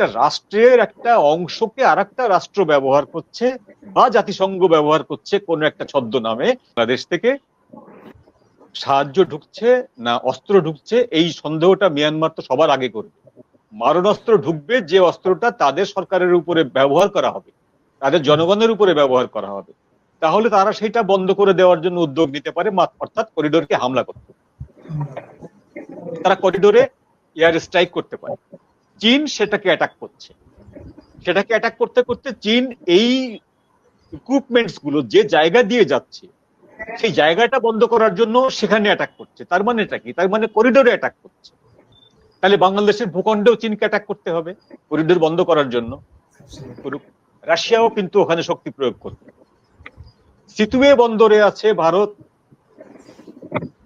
একটা রাষ্ট্রের একটা অংশকে আর একটা রাষ্ট্র ব্যবহার করছে বা জাতিসংঘ ব্যবহার করছে কোন একটা ছদ্ম নামে বাংলাদেশ থেকে সাহায্য ঢুকছে না অস্ত্র ঢুকছে, এই সন্দেহটা মিয়ানমার তো সবার আগে করবে। মারণাস্ত্র ঢুকবে, যে অস্ত্রটা তাদের সরকারের উপরে ব্যবহার করা হবে, তাদের জনগণের উপরে ব্যবহার করা হবে, তাহলে তারা সেটা বন্ধ করে দেওয়ার জন্য উদ্যোগ নিতে পারে অর্থাৎ করিডোরকে হামলা করতে। তারা করিডোরে এয়ার স্ট্রাইক করতে পারে। চীন সেটাকে অ্যাটাক করছে। সেটাকে অ্যাটাক করতে করতে চীন এই ইকুইপমেন্টসগুলো যে জায়গা দিয়ে যাচ্ছে, সেই জায়গাটা বন্ধ করার জন্য সেখানে অ্যাটাক করছে। তার মানে এটা কি? তার মানে করিডোরে অ্যাটাক করছে। তাহলে বাংলাদেশের ভূখণ্ডেও চীনকে অ্যাটাক করতে হবে করিডোর বন্ধ করার জন্য। রাশিয়াও কিন্তু ওখানে শক্তি প্রয়োগ করবে সিতুয়ে বন্দরে আছে ভারত।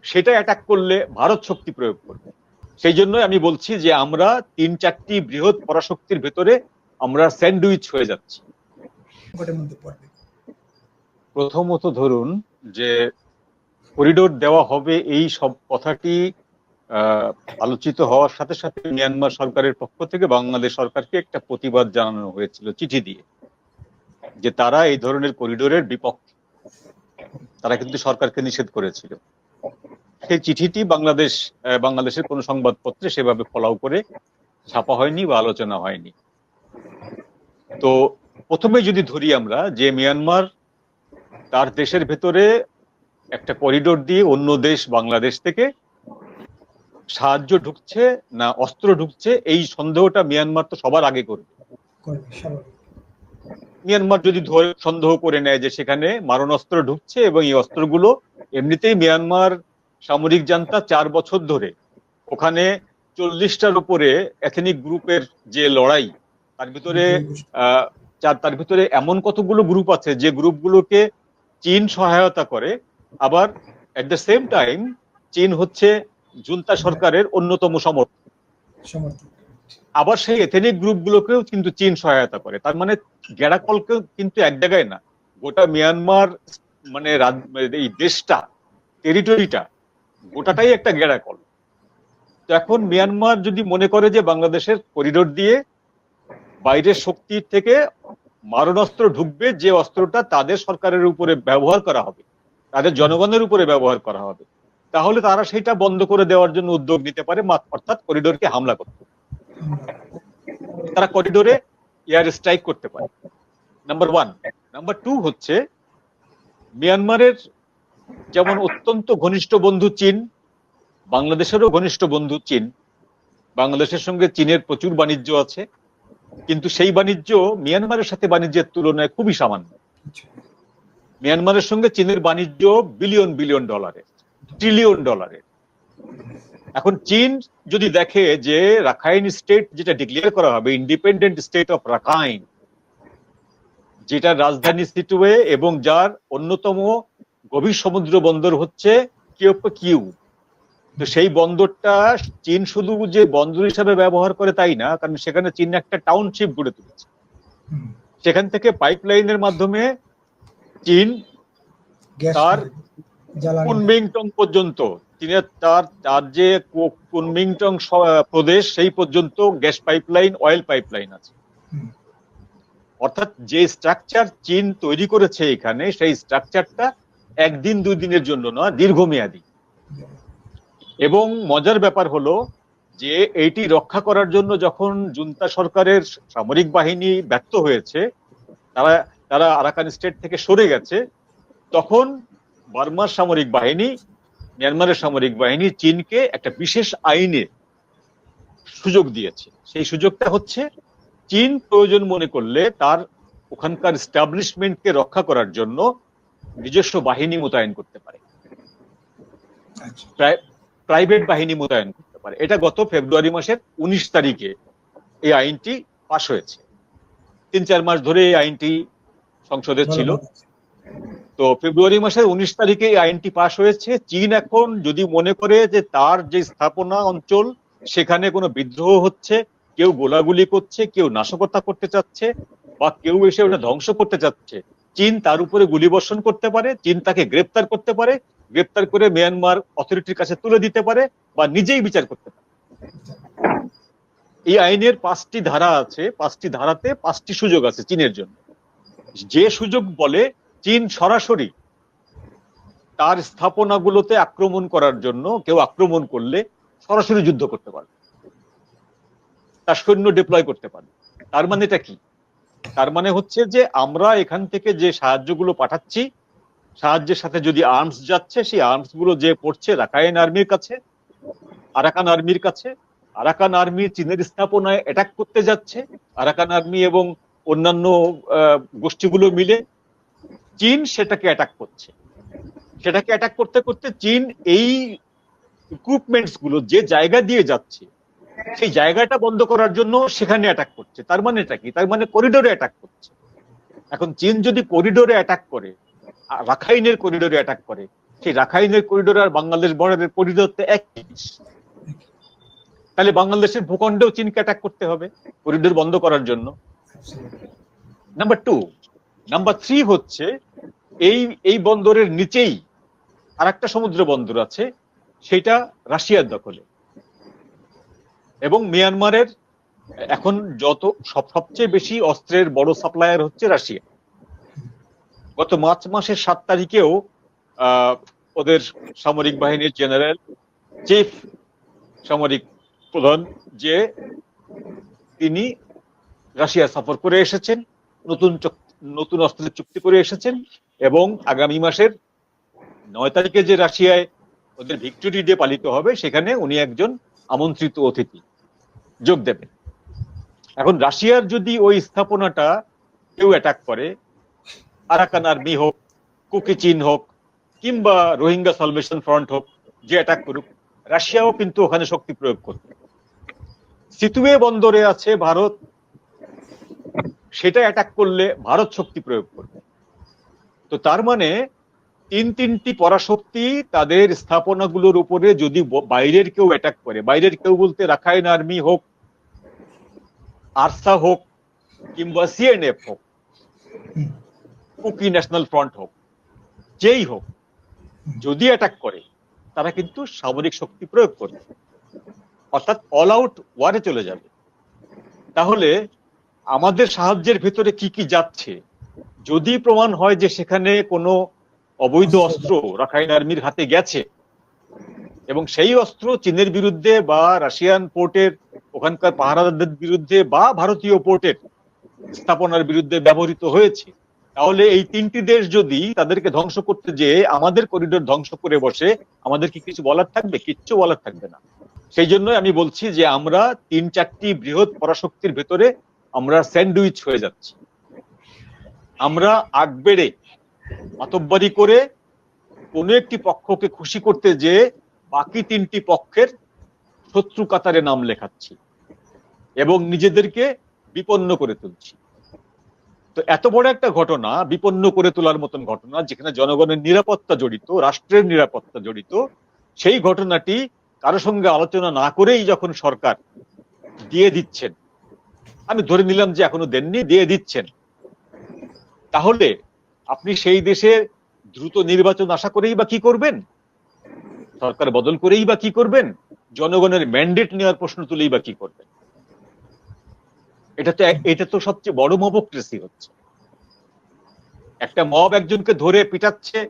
সেটা অ্যাটাক করলে ভারত শক্তি প্রয়োগ করবে। সেই জন্য আমি বলছি যে আমরা তিন চারটি বৃহৎ পরাশক্তির ভেতরে আমরা স্যান্ডউইচ হয়ে যাচ্ছি। প্রথমত ধরুন যে করিডোর দেওয়া হবে এই সব কথাটি আলোচিত হওয়ার সাথে সাথে মিয়ানমার সরকারের পক্ষ থেকে বাংলাদেশ সরকারকে একটা প্রতিবাদ জানানো হয়েছিল চিঠি দিয়ে যে তারা এই ধরনের করিডোরের বিপক্ষে। তারা কিন্তু সরকারকে নিষেধ করেছিল। সেই চিঠিটি বাংলাদেশ বাংলাদেশের কোনো সংবাদপত্রে সেভাবে ফলাও করে ছাপা হয়নি বা আলোচনা হয়নি। তো প্রথমে যদি ধরি আমরা যে মিয়ানমার তার দেশের ভেতরে একটা করিডোর দিয়ে অন্য দেশ বাংলাদেশ থেকে সাহায্য ঢুকছে না অস্ত্র ঢুকছে এই সন্দেহটা মিয়ানমার তো সবার আগে করবে। মিয়ানমার যদি ধরে সন্দেহ করে নেয় যে সেখানে মারণাস্ত্র ঢুকছে এবং এই অস্ত্রগুলো এমনিতেই মিয়ানমার সামরিক জান্তা চার বছর ধরে। ওখানে চল্লিশটার উপরে এথেনিক গ্রুপের যে লড়াই তার ভিতরে আহ, তার ভিতরে এমন কতগুলো গ্রুপ আছে যে গ্রুপগুলোকে চীন সহায়তা করে আবার এট দ্য সেম টাইম চীন হচ্ছে জুনতা সরকারের অন্যতম সমর্থক। সমর্থন আবার সেই এথেনিক গ্রুপগুলোকেও কিন্তু চীন সহায়তা করে। তার মানে গেরাকলকে কিন্তু এক জায়গায় না গোটা মিয়ানমার মানে এই দেশটা টেরিটরিটা গোটাটাই একটা গেরাকল তো এখন মিয়ানমার যদি মনে করে যে বাংলাদেশের করিডোর দিয়ে বাইরের শক্তির থেকে মারণাস্ত্র ঢুকবে, যে অস্ত্রটা তাদের সরকারের উপরে ব্যবহার করা হবে, তাদের জনগণের উপরে ব্যবহার করা হবে, তাহলে তারা সেটা বন্ধ করে দেওয়ার জন্য উদ্যোগ নিতে পারে অর্থাৎ করিডোরকে হামলা করতে। তারা করিডোরে এয়ার স্ট্রাইক করতে পারে। Number one. নাম্বার টু হচ্ছে, মিয়ানমারের যেমন অত্যন্ত ঘনিষ্ঠ বন্ধু চীন, বাংলাদেশেরও ঘনিষ্ঠ বন্ধু চীন। বাংলাদেশের সঙ্গে চীনের প্রচুর বাণিজ্য আছে, কিন্তু সেই বাণিজ্য মিয়ানমারের সাথে বাণিজ্যের তুলনায় খুবই সামান্য। মিয়ানমারের সঙ্গে চীনের বাণিজ্য বিলিয়ন বিলিয়ন ডলারের, ট্রিলিয়ন ডলারের। এখন চীন যদি দেখে যে রাখাইন স্টেট যেটা ডিক্লেয়ার করা হবে, ইন্ডিপেন্ডেন্ট স্টেট অফ রাখাইন যেটা রাজধানী সিটুয়ে এবং যার অন্যতম গভীর সমুদ্র বন্দর হচ্ছে কিউ তো সেই বন্দরটা চীন শুধু যে বন্দর হিসাবে ব্যবহার করে তাই না কারণ সেখানে চীন একটা টাউনশিপ গড়ে তুলেছে। সেখান থেকে পাইপলাইনের মাধ্যমে চীন তার কুনমিংটং পর্যন্ত চীনের তার তার যে কুনমিংটং প্রদেশ সেই পর্যন্ত গ্যাস পাইপলাইন অয়েল পাইপলাইন আছে। অর্থাৎ যে স্ট্রাকচার চীন তৈরি করেছে এখানে সেই স্ট্রাকচারটা একদিন দুই দিনের জন্য নয়, দীর্ঘমেয়াদী। এবং মজার ব্যাপার হলো যে এইটি রক্ষা করার জন্য যখন জুন্তা সরকারের সামরিক বাহিনী ব্যর্থ হয়েছে, তারা তারা আরাকান স্টেট থেকে সরে গেছে, তখন বার্মার সামরিক বাহিনী, মিয়ানমারের সামরিক বাহিনী চীনকে একটা বিশেষ আইনে সুযোগ দিয়েছে। সেই সুযোগটা হচ্ছে চীন প্রয়োজন মনে করলে তার ওখানকার স্টাবলিশমেন্টকে রক্ষা করার জন্য নিজস্ব বাহিনী মোতায়েন করতে পারে। আচ্ছা। প্রাইভেট বাহিনী মোতায়েন করতে পারে। এটা গত ফেব্রুয়ারি মাসের উনিশ তারিখে এই আইনটি পাশ হয়েছে। তিন চার মাস ধরে এই আইনটি সংসদে ছিল। তো ফেব্রুয়ারি মাসের উনিশ তারিখে এই আইনটি পাশ হয়েছে। চীন এখন যদি মনে করে যে তার যে স্থাপনা অঞ্চল সেখানে কোনো বিদ্রোহ হচ্ছে কেউ গোলাগুলি করছে কেউ নাশকতা করতে চাচ্ছে বা কেউ এসে ওটা ধ্বংস করতে চাচ্ছে চীন তার উপরে গুলি বর্ষণ করতে পারে, চীন তাকে গ্রেপ্তার করতে পারে, গ্রেপ্তার করে মিয়ানমার অথরিটির কাছে তুলে দিতে পারে বা নিজেই বিচার করতে পারে। এই আইনের পাঁচটি ধারা আছে, পাঁচটি ধারাতে পাঁচটি সুযোগ আছে চীনের জন্য। যে সুযোগ বলে চীন সরাসরি তার স্থাপনাগুলোতে আক্রমণ করার জন্য কেউ আক্রমণ করলে সরাসরি যুদ্ধ করতে পারে তার সৈন্য ডিপ্লয় করতে পারে তার মানে এটা কি? তার মানে হচ্ছে যে আমরা এখান থেকে যে সাহায্যগুলো পাঠাচ্ছি, সাহায্যের সাথে যদি আর্মস যাচ্ছে, সেই আর্মসগুলো যে পড়ছে রাখাইন আর্মির কাছে, আরাকান আর্মির কাছে, আরাকান আর্মি চীনের স্থাপনায় অ্যাটাক করতে যাচ্ছে, আরাকান আর্মি এবং অন্যান্য গোষ্ঠীগুলো মিলে চীন সেটাকে অ্যাটাক করছে। সেটাকে অ্যাটাক করতে করতে চীন এই ইকুইপমেন্টসগুলো যে জায়গা দিয়ে যাচ্ছে সেই জায়গাটা বন্ধ করার জন্য সেখানে অ্যাটাক করছে। তার মানে এটা কি? তার মানে করিডোরে অ্যাটাক করছে। এখন চীন যদি করিডোরে অ্যাটাক করে রাখাইনের করিডোরে অ্যাটাক করে, সেই রাখাইনের করিডোর আর বাংলাদেশ বর্ডারের করিডোর তো এক জিনিস। তাহলে বাংলাদেশের ভূখণ্ডেও চীনকে অ্যাটাক করতে হবে করিডোর বন্ধ করার জন্য। নাম্বার টু নাম্বার থ্রি হচ্ছে এই এই বন্দরের নিচেই আর একটা সমুদ্র বন্দর আছে, সেটা রাশিয়ার দখলে। এবং মিয়ানমারের এখন যত সব সবচেয়ে বেশি অস্ত্রের বড় সাপ্লায়ার হচ্ছে রাশিয়া। গত মার্চ মাসের সাত তারিখেও ওদের সামরিক বাহিনীর জেনারেল, চিফ সামরিক প্রধান যে, তিনি রাশিয়া সফর করে এসেছেন, নতুন নতুন অস্ত্রের চুক্তি করে এসেছেন এবং আগামী মাসের নয় তারিখে যে রাশিয়ায় ওদের ভিক্টোরি ডে পালিত হবে, সেখানে উনি একজন আমন্ত্রিত অতিথি। যোগ দেবেন এখন রাশিয়ার যদি ওই স্থাপনাটা কেউ অ্যাটাক করে, আরাকান আর্মি হোক, কুকি হোক, কিংবা রোহিঙ্গা সলভেশন ফ্রন্ট হোক, যে অ্যাটাক করুক, রাশিয়াও কিন্তু ওখানে শক্তি প্রয়োগ করবে। সিতুয়ে বন্দরে আছে ভারত। সেটা অ্যাটাক করলে ভারত শক্তি প্রয়োগ করবে। তো তার মানে তিন তিনটি পরাশক্তি তাদের স্থাপনাগুলোর উপরে যদি বাইরের কেউ অ্যাটাক করে, বাইরের কেউ বলতে রাখাইন আর্মি হোক আরসা হোক, কিংবা সিএনএফ হোক কুকি ন্যাশনাল ফ্রন্ট হোক, যেই হোক, যদি অ্যাটাক করে, তারা কিন্তু সামরিক শক্তি প্রয়োগ করবে। অর্থাৎ অল আউট ওয়ারে চলে যাবে। তাহলে আমাদের সাহায্যের ভেতরে কি কি যাচ্ছে? যদি প্রমাণ হয় যে সেখানে কোনো অবৈধ অস্ত্র রাখাইন আর্মির হাতে গেছে। এবং সেই অস্ত্র চীনের বিরুদ্ধে বা রাশিয়ান পোর্টের ওখানকার পাহারাদারদের বিরুদ্ধে বা ভারতীয় পোর্টের স্থাপনার বিরুদ্ধে ব্যবহৃত হয়েছে। তাহলে এই তিনটি দেশ যদি তাদেরকে ধ্বংস করতে যে আমাদের করিডোর ধ্বংস করে বসে, আমাদের কি কিছু বলার থাকবে? কিচ্ছু বলার থাকবে না। সেই জন্য আমি বলছি যে আমরা তিন চারটি বৃহৎ পরাশক্তির ভেতরে আমরা স্যান্ডউইচ হয়ে যাচ্ছি। আমরা আগ বেড়ে মাতব্বারি করে কোনো একটি পক্ষকে খুশি করতে যে বাকি তিনটি পক্ষের শত্রু কাতারে নাম লেখাচ্ছি এবং নিজেদেরকে বিপন্ন করে তুলছি। তো এত বড় একটা ঘটনা, বিপন্ন করে তোলার মতন ঘটনা, যেখানে জনগণের নিরাপত্তা জড়িত, রাষ্ট্রের নিরাপত্তা জড়িত, সেই ঘটনাটি কারও সঙ্গে আলোচনা না করেই যখন সরকার দিয়ে দিচ্ছেন, আমি ধরে নিলাম যে এখনও দেননি, দিয়ে দিচ্ছেন। তাহলে আপনি সেই দেশে দ্রুত নির্বাচন আশা করেই বা কি করবেন? সরকার বদল করেই বা কি করবেন? জনগণের ম্যান্ডেট নেওয়ার প্রশ্ন তুলেই বা কি করবেন? এটা তো এটা তো সবচেয়ে বড় মবক্রেসি হচ্ছে। একটা মব একজনকে ধরে পিটাচ্ছে,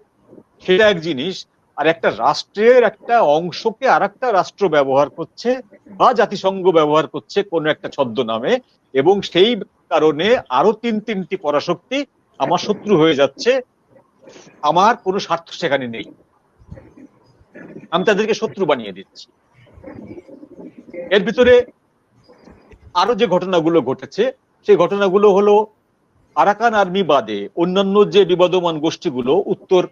সেটা এক জিনিস, আর একটা রাষ্ট্রের একটা অংশকে আর একটা রাষ্ট্র ব্যবহার করছে বা জাতিসংঘ ব্যবহার করছে কোন একটা ছদ্ম নামে এবং সেই কারণে আরও তিন তিনটি পরাশক্তি আমার শত্রু হয়ে যাচ্ছে, আমার কোনো স্বার্থ সেখানে নেই। আমি তাদেরকে শত্রু বানিয়ে দিচ্ছি। এর ভিতরে আরও যে ঘটনাগুলো ঘটেছে, সেই ঘটনাগুলো হলো আরাকান আর্মি বাদে অন্যান্য যে বিবাদমান গোষ্ঠীগুলো, উত্তর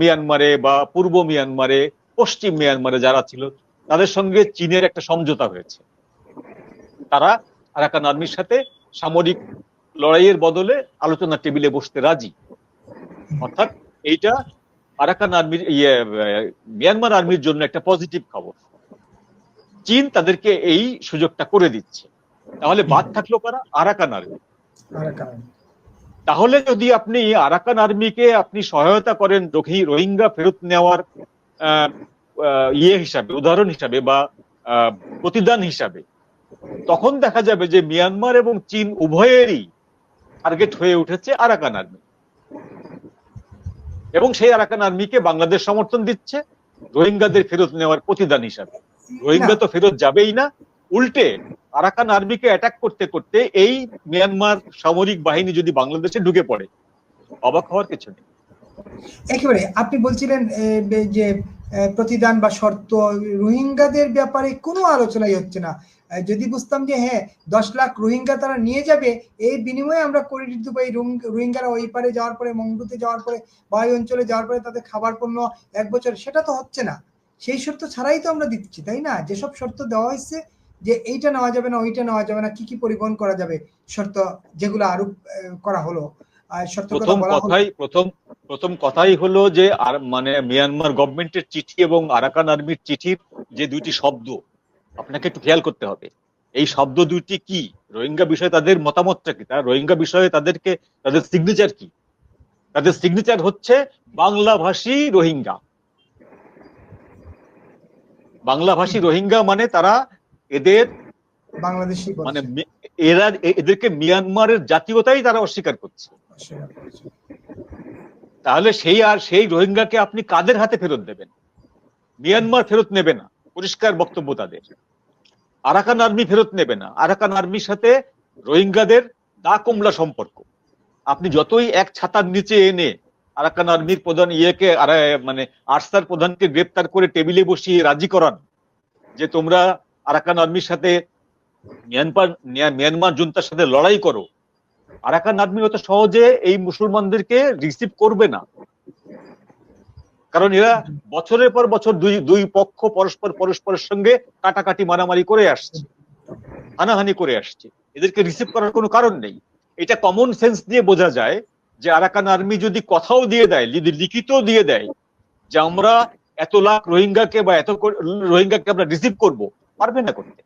মিয়ানমারে বা পূর্ব মিয়ানমারে, পশ্চিম মিয়ানমারে যারা ছিল, তাদের সঙ্গে চীনের একটা সমঝোতা হয়েছে। তারা আরাকান আর্মির সাথে সামরিক লড়াইয়ের বদলে আলোচনা টেবিলে বসতে রাজি। অর্থাৎ এইটা আরাকান আর্মির ইয়ে মিয়ানমার আর্মির জন্য একটা পজিটিভ খবর। চীন তাদেরকে এই সুযোগটা করে দিচ্ছে। তাহলে বাদ থাকল কারা? Arakan army. তাহলে যদি আপনি আরাকান আর্মিকে আপনি সহায়তা করেন রোহি- রোহিঙ্গা ফেরত নেওয়ার ইয়ে হিসাবে উদাহরণ হিসাবে বা আহ, প্রতিদান হিসাবে তখন দেখা যাবে যে মিয়ানমার এবং চীন উভয়েরই টার্গেট হয়ে উঠেছে আরাকান আর্মি এবং সেই আরাকান আর্মিকে বাংলাদেশ সমর্থন দিচ্ছে, রোহিঙ্গাদের ফেরত নেওয়ার প্রতিদান হিসাবে। রোহিঙ্গা তো ফেরত যাবেই না। উল্টে আরাকান আর্মিকে অ্যাটাক করতে করতে এই মিয়ানমার সামরিক বাহিনী যদি বাংলাদেশে ঢুকে পড়ে, অবাক হওয়ার কিছু নেই। একেবারে, আপনি বলছিলেন যে প্রতিদান বা শর্ত, রোহিঙ্গাদের ব্যাপারে কোনো আলোচনাই হচ্ছে না। যদি বুঝতাম যে হ্যাঁ দশ লাখ রোহিঙ্গা তারা নিয়ে যাবে এই বিনিময়ে আমরা করে দিতে পারি। রোহিঙ্গারা ওই পারে যাওয়ার পরে মংডুতে যাওয়ার পরে বা ওই অঞ্চলে যাওয়ার পরে তাদের খাবার পণ্য এক বছর সেটা তো হচ্ছে না। সেই শর্ত ছাড়াই তো আমরা দিচ্ছি তাই না? যেসব শর্ত দেওয়া হয়েছে যে এইটা নেওয়া যাবে না ওইটা নেওয়া যাবে না কি কি পরিবহন করা যাবে শর্ত যেগুলো আরোপ করা হলো প্রথম কথাই প্রথম প্রথম কথাই হলো যে আর মানে মিয়ানমার গভর্নমেন্টের চিঠি এবং আরাকান আর্মির চিঠির যে দুইটি শব্দ আপনাকে একটু খেয়াল করতে হবে। এই শব্দ দুইটি কি? রোহিঙ্গা বিষয়ে তাদের মতামতটা কি? তারা রোহিঙ্গা বিষয়ে তাদেরকে তাদের সিগনেচার কি? তাদের সিগনেচার হচ্ছে বাংলাভাষী রোহিঙ্গা। বাংলাভাষী রোহিঙ্গা মানে তারা এদের বাংলাদেশি মানে এরা এদেরকে মিয়ানমারের জাতীয়তাই তারা অস্বীকার করছে। তাহলে সেই আর সেই রোহিঙ্গাকে আপনি কাদের হাতে ফেরত দেবেন? মিয়ানমার ফেরত নেবে না। পরিষ্কার বক্তব্য তাদের। আরাকান আর্মি ফেরত নেবে না। আরাকান আর্মির সাথে রোহিঙ্গাদের দা কমলা সম্পর্ক। আপনি যতই এক ছাতার নিচে এনে আরাকান আর্মির প্রধান ইয়েকে মানে আরসার প্রধানকে গ্রেপ্তার করে টেবিলে বসিয়ে রাজি করান যে তোমরা আরাকান আর্মির সাথে মিয়ানমার মিয়ানমার জুনতার সাথে লড়াই করো। আরাকান আর্মি অত সহজে এই মুসলমানদেরকে রিসিভ করবে না। কারণ এরা বছরের পর বছর দুই দুই পক্ষ পরস্পর, পরস্পরের সঙ্গে কাটাকাটি মারামারি করে আসছে, হানাহানি করে আসছে। এদেরকে রিসিভ করার কোনো কারণ নেই। এটা কমন সেন্স দিয়ে বোঝা যায় যে আরাকান আর্মি যদি কথাও দিয়ে দেয়, যদি লিখিত দিয়ে দেয় যে আমরা এত লাখ রোহিঙ্গাকে বা এত রোহিঙ্গাকে আমরা রিসিভ করব, পারবে না করতে।